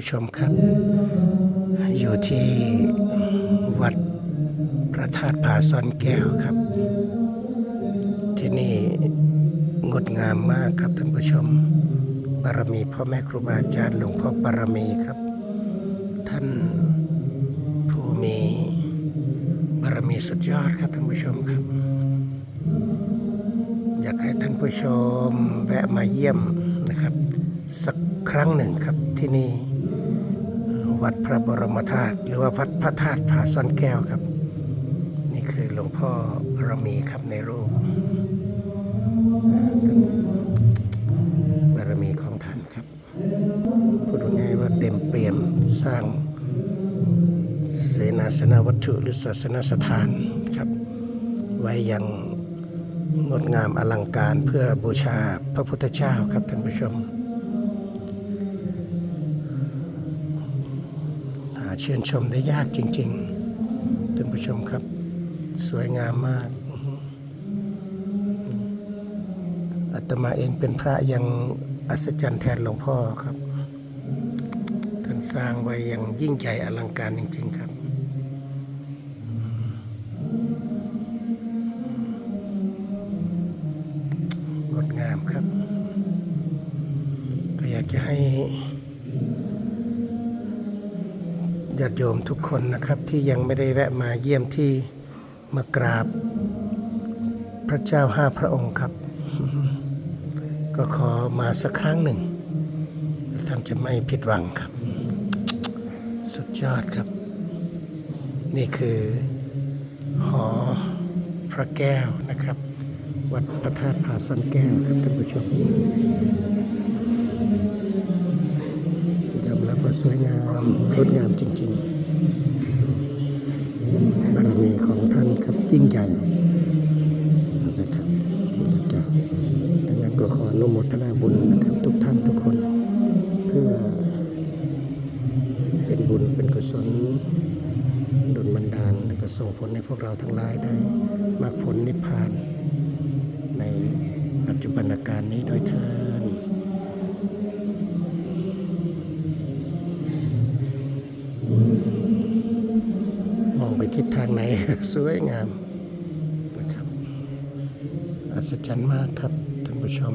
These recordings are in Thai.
ู้ชมครับ อยู่ที่วัดพระธาตุผาซ่อนแก้วครับ ที่นี่งดงามมากครับท่านผู้ชมบารมีพ่อแม่ครูบาอาจารย์หลวงพ่อบารมีครับ ท่านผู้มีบารมีสุดยอดครับท่านผู้ชมครับ อยากให้ท่านผู้ชมแวะมาเยี่ยมนะครับ สักครั้งหนึ่งครับที่นี่ วัดพระบรมธาตุหรือว่าวัดพระธาตุผาซ่อนแก้วครับ นี่คือหลวงพ่อบารมีครับในรูปบารมีของท่านครับ พูดง่ายว่าเต็มเปี่ยมสร้างเสนาสนวัตถุหรือศาสนสถานครับ ไว้อย่างงดงามอลังการเพื่อบูชาพระพุทธเจ้าครับท่านผู้ชม เชื่นชมได้ยากจริงๆท่านผู้ชมครับ สวยงามมากอื้อหืออาตมาเองเป็นพระยังอัศจรรย์แทนหลวงพ่อครับ ท่านสร้างไว้อย่างยิ่งใหญ่อลังการจริง ๆครับงดงามครับ ก็อยากจะให้ ญาติโยมทุกคนนะครับที่ยังไม่ได้แวะมาเยี่ยมที่มากราบ พระเจ้าห้าพระองค์ครับ ก็ขอมาสักครั้งหนึ่งท่านจะไม่ผิดหวังครับ สุดยอดครับ นี่คือหอพระแก้วนะครับ วัดพระธาตุผาซ่อนแก้วครับท่านผู้ชมยอมรับว่าส วามงดงามจริง ๆ บารมีของท่านครับยิ่งใหญ่นะครับนะจ๊ะดังนั้นก็ขออนุโมทนาบุญนะครับ ทุกท่านทุกคน เพื่อเป็นบุญเป็นกุศลดลบันดาลและก็ส่งผลให้พวกเราทั้งหลายได้มรรคผลนิพพาน ในปัจจุบันการนี้โดยเทิน นสวยงามนะครับอัศจรรย์มากครับท่านผู้ชม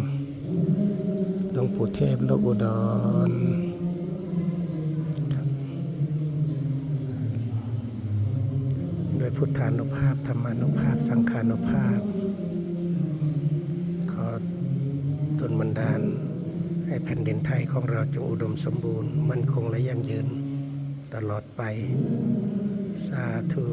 หลวงปู่เทพโลกอุดรครับด้วยพุทธานุภาพธรรมานุภาพ สังขานุภาพ ขอดลบันดาลให้แผ่นดินไทยของเราจงอุดมสมบูรณ์ มั่นคงและยั่งยืน ตลอดไป สาธุ